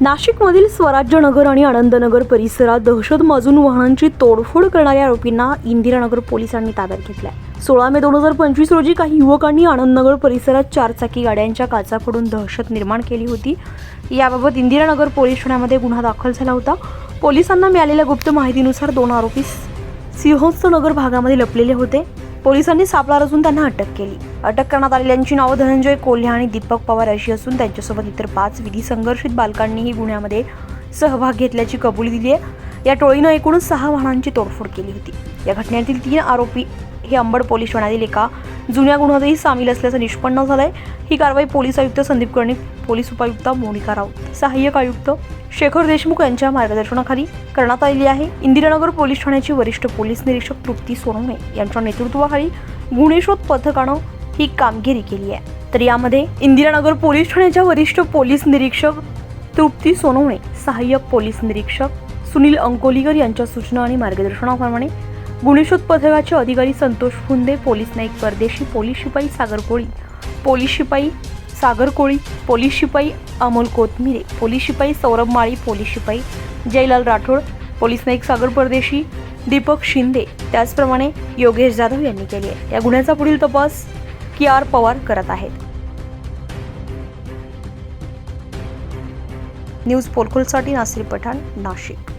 नाशिकमधील स्वराज्यनगर आणि आनंदनगर परिसरात दहशत माजून वाहनांची तोडफोड करणाऱ्या आरोपींना इंदिरानगर पोलिसांनी ताब्यात घेतलाय. सोळा मे दोन हजार पंचवीस रोजी काही युवकांनी आनंदनगर परिसरात चारचाकी गाड्यांच्या काचा फोडून दहशत निर्माण केली होती. याबाबत इंदिरानगर पोलीस ठाण्यामध्ये गुन्हा दाखल झाला होता. पोलिसांना मिळालेल्या गुप्त माहितीनुसार दोन आरोपी सिंहस्थ नगर भागामध्ये लपलेले होते. पोलिसांनी सापळा रचून त्यांना अटक केली. अटक करण्यात आलेल्यांची नावं धनंजय कोल्हे आणि दीपक पवार अशी असून त्यांच्यासोबत इतर पाच विधी संघर्षित बालकांनीही गुन्ह्यामध्ये सहभाग घेतल्याची कबुली दिली आहे. या टोळीनं एकूण सहा वाहनांची तोडफोड केली होती. या घटनेतील तीन आरोपी हे अंबड पोलीस ठाण्यातील एका जुन्या गुन्ह्यातही सामील असल्याचं निष्पन्न झालंय. ही कारवाई पोलीस आयुक्त संदीप कर्णिक पोलीस उपायुक्त मोनिका राऊत सहाय्यक आयुक्त शेखर देशमुख यांच्या मार्गदर्शनाखाली करण्यात आलेली आहे. इंदिरानगर पोलीस ठाण्याची वरिष्ठ पोलीस निरीक्षक तृप्ती सोनवणे यांच्या नेतृत्वाखाली गुन्हे पथकानं ही कामगिरी केली आहे. तर यामध्ये इंदिरानगर पोलीस ठाण्याच्या वरिष्ठ पोलीस निरीक्षक तृप्ती सोनवणे सहाय्यक पोलीस निरीक्षक सुनील अंकोलीकर यांच्या सूचना आणि मार्गदर्शनाप्रमाणे गुन्हेशोध पथकाचे अधिकारी संतोष फुंदे पोलीस नाईक परदेशी पोलीस शिपाई सागर कोळी पोलीस शिपाई सागर कोळी पोलीस शिपाई अमोल कोथमिरे पोलीस शिपाई सौरभ माळी पोलीस शिपाई जयलाल राठोड पोलीस नाईक सागर परदेशी दीपक शिंदे त्याचप्रमाणे योगेश जाधव यांनी केली आहे. या गुन्ह्याचा पुढील तपास की आर पवार करत आहेत. न्यूज पोलखोलसाठी नासिर पठाण नाशिक.